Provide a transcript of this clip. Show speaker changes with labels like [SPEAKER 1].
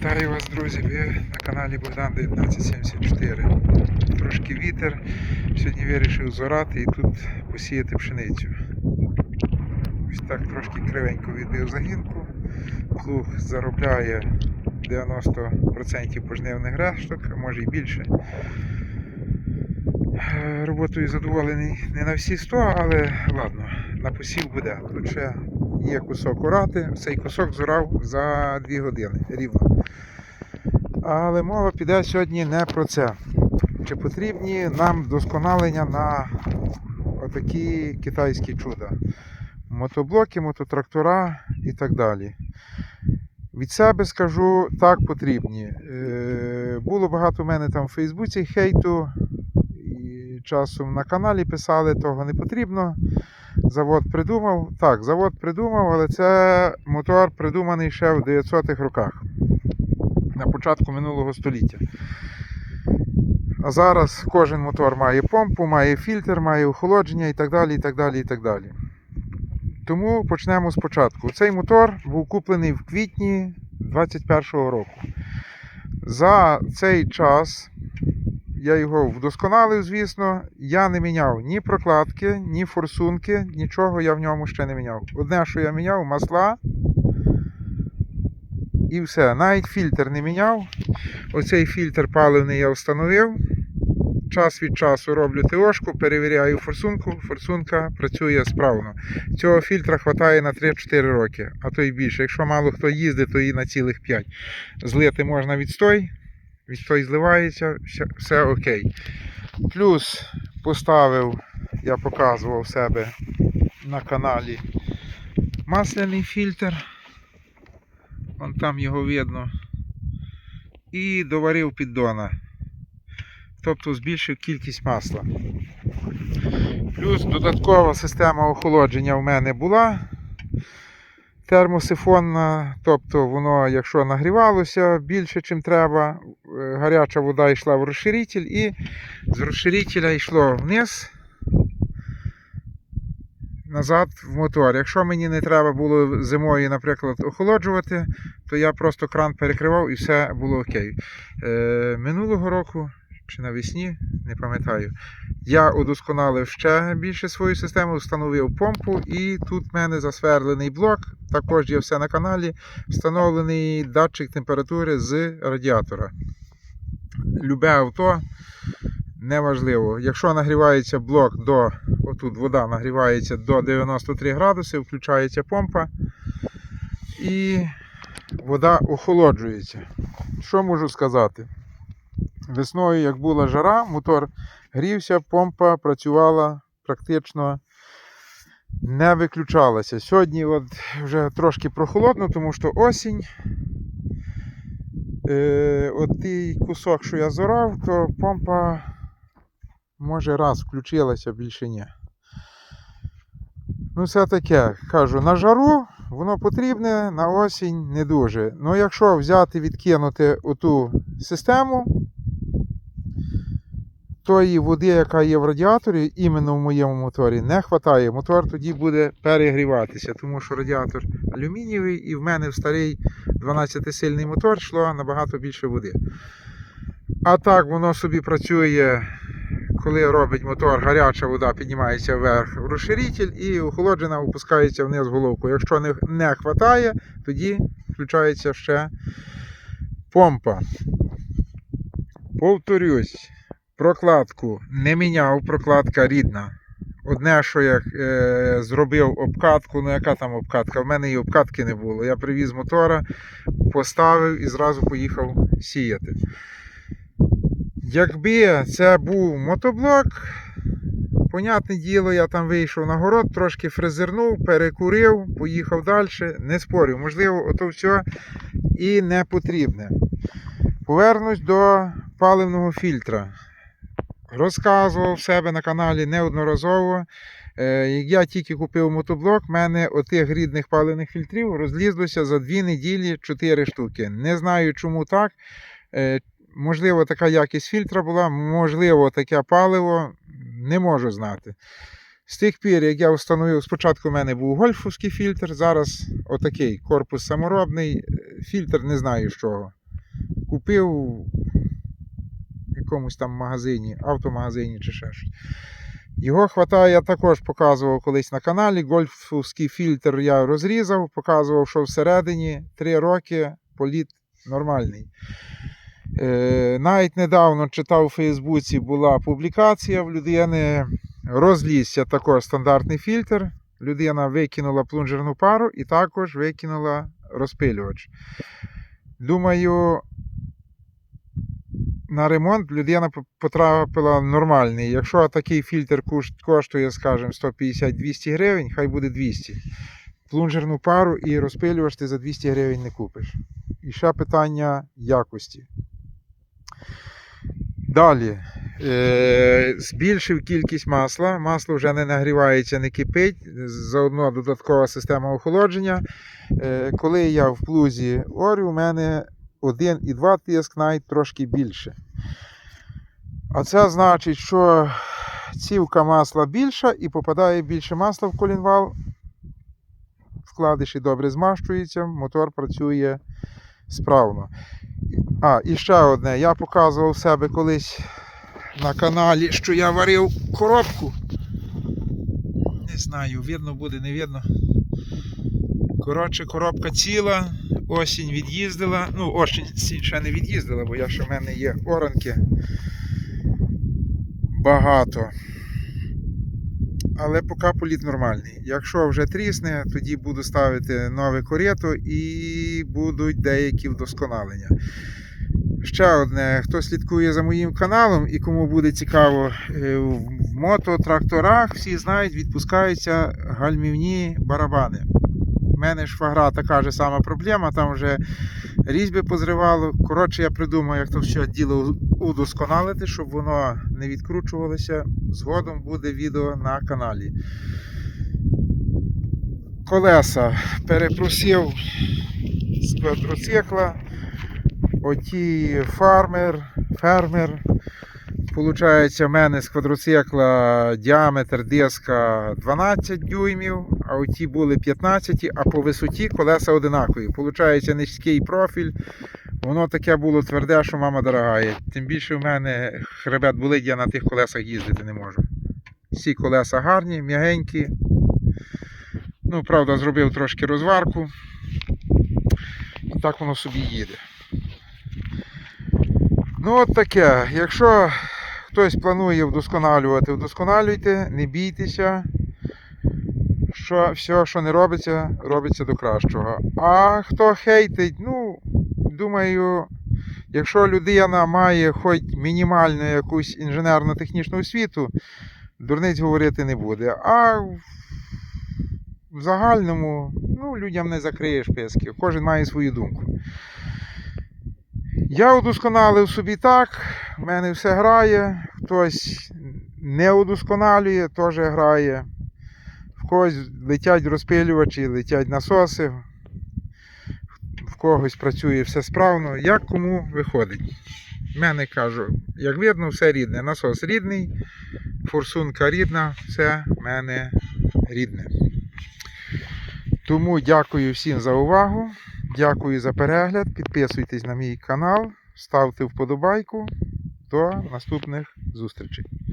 [SPEAKER 1] Вітаю вас, друзі! Ви на каналі Богдан 1974. Трошки вітер. Сьогодні вирішив зорати і тут посіяти пшеницю. Ось так трошки кривенько відбив загінку. Плуг заробляє 90% пожнивних решток, а може і більше. Роботою задоволений не на всі 100, але ладно, на посів буде. Тут ще є кусок орати. Цей кусок зорав за 2 години рівно. Але мова піде сьогодні не про це. Чи потрібні нам досконалення на отакі китайські чуда? Мотоблоки, мототрактора і так далі. Від себе скажу, так потрібні. Е, було багато в мене там в Фейсбуці хейту, часом на каналі писали, того не потрібно. Завод придумав. Так, завод придумав, але це мотор придуманий ще в 900-х роках, на початку минулого століття. А зараз кожен мотор має помпу, має фільтр, має охолодження і так далі. і так далі, і так далі. Тому почнемо спочатку. Цей мотор був куплений в квітні 21-го року. За цей час я його вдосконалив, звісно. Я не міняв ні прокладки, ні форсунки, нічого я в ньому ще не міняв. Одне, що я міняв, масла. І все. Навіть фільтр не міняв. Оцей фільтр паливний я встановив. Час від часу роблю ТОшку, перевіряю форсунку, форсунка працює справно. Цього фільтра вистачає на 3-4 роки, а то й більше. Якщо мало хто їздить, то і на цілих 5. Злити можна відстой, відстой зливається, все, все окей. Плюс поставив, я показував себе на каналі масляний фільтр. Вон там його видно. І доварив піддона. Тобто збільшив кількість масла. Плюс додаткова система охолодження в мене була термосифонна, тобто воно, якщо нагрівалося більше, ніж треба, е, гаряча вода йшла в розширитель і з розширителя йшло вниз. Назад в мотор. Якщо мені не треба було зимою, наприклад, охолоджувати, то я просто кран перекривав і все було окей. Е, минулого року чи навесні, не пам'ятаю. Я удосконалив ще більше свою систему, встановив помпу, і тут в мене засверлений блок. Також є все на каналі. Встановлений датчик температури з радіатора. Любе авто неважливо. Якщо нагрівається блок до, отут вода нагрівається до 93 градуси, включається помпа і вода охолоджується. Що можу сказати? Весною, як була жара, мотор грівся, помпа працювала практично не виключалася. Сьогодні от вже трошки прохолодно, тому що осінь. Е, от той кусок, що я зорав, то помпа може раз включилася, більше ні. Ну, все таке, кажу, на жару воно потрібне, на осінь не дуже. Ну, якщо взяти, відкинути оту систему, тої води, яка є в радіаторі, іменно в моєму моторі, не вистачає. Мотор тоді буде перегріватися, тому що радіатор алюмінієвий і в мене в старий 12-сильний мотор йшло набагато більше води. А так воно собі працює, коли робить мотор, гаряча вода піднімається вверх в розширитель і охолоджена опускається вниз головку. Якщо не, не вистачає, тоді включається ще помпа. Повторюсь, прокладку не міняв, прокладка рідна. Одне, що я е, зробив обкатку, ну яка там обкатка? В мене і обкатки не було. Я привіз мотора, поставив і зразу поїхав сіяти. Якби це був мотоблок, понятне діло, я там вийшов на город, трошки фрезернув, перекурив, поїхав далі. Не спорю, можливо, ото все і не потрібне. Повернусь до паливного фільтра. Розказував себе на каналі неодноразово. Е, Як я тільки купив мотоблок, в мене отих рідних паливних фільтрів розлізлося за дві неділі 4 штуки. Не знаю, чому так. Е, Можливо, така якість фільтра була, можливо, таке паливо, не можу знати. З тих пір, як я встановив, спочатку в мене був гольфовський фільтр, зараз отакий корпус саморобний, фільтр не знаю з чого. купив в якомусь там магазині, автомагазині чи ще щось. Його хватає, я також показував колись на каналі. Гольфовський фільтр я розрізав, показував, що всередині 3 роки політ нормальний. Е, навіть недавно читав у Фейсбуці була публікація в людини. Розлізся також стандартний фільтр. Людина викинула плунжерну пару і також викинула розпилювач. Думаю, на ремонт людина потрапила нормальний. Якщо такий фільтр коштує, скажімо, 150-200 гривень, хай буде 200. Плунжерну пару і розпилювач ти за 200 гривень не купиш. І ще питання якості. Далі. Е, збільшив кількість масла. Масло вже не нагрівається, не кипить. Заодно додаткова система охолодження. Е, коли я в плузі орю, у мене 1,2 тиск, навіть трошки більше. А це значить, що цівка масла більша і попадає більше масла в колінвал. Вкладиші добре змащується, мотор працює справно. А, і ще одне. Я показував себе колись на каналі, що я варив коробку. Не знаю, видно буде, не видно. Коротше, коробка ціла, осінь від'їздила. Ну, осінь ще не від'їздила, бо я ще в мене є оранки. Багато. Але поки політ нормальний. Якщо вже трісне, тоді буду ставити нове корето і будуть деякі вдосконалення. Ще одне, хто слідкує за моїм каналом і кому буде цікаво, е, в мототракторах всі знають, відпускаються гальмівні барабани. У мене швагра така ж сама проблема, там вже різьби позривало. Коротше, я придумав, як то все діло удосконалити, щоб воно не відкручувалося. Згодом буде відео на каналі. Колеса перепросив з квадроцикла. Оті фармер, фермер. Получається, в мене з квадроцикла діаметр диска 12 дюймів, а оті були 15, а по висоті колеса одинакові. Получається низький профіль. Воно таке було тверде, що мама дорогая. Тим більше в мене хребет болить, я на тих колесах їздити не можу. Всі колеса гарні, м'ягенькі. Ну, правда, зробив трошки розварку. І так воно собі їде. Ну, от таке. Якщо хтось планує вдосконалювати, вдосконалюйте, не бійтеся. Що все, що не робиться, робиться до кращого. А хто хейтить, ну, думаю, якщо людина має хоч мінімальну якусь інженерно-технічну освіту, дурниць говорити не буде. А в- загальному, ну, людям не закриєш писки, кожен має свою думку. Я удосконалив собі так, в мене все грає, хтось не удосконалює, теж грає. В когось летять розпилювачі, летять насоси, в когось працює все справно, як кому виходить. В мене кажу, як видно, все рідне. Насос рідний, форсунка рідна, все в мене рідне. Тому дякую всім за увагу. Дякую за перегляд. Підписуйтесь на мій канал, ставте вподобайку. До наступних зустрічей.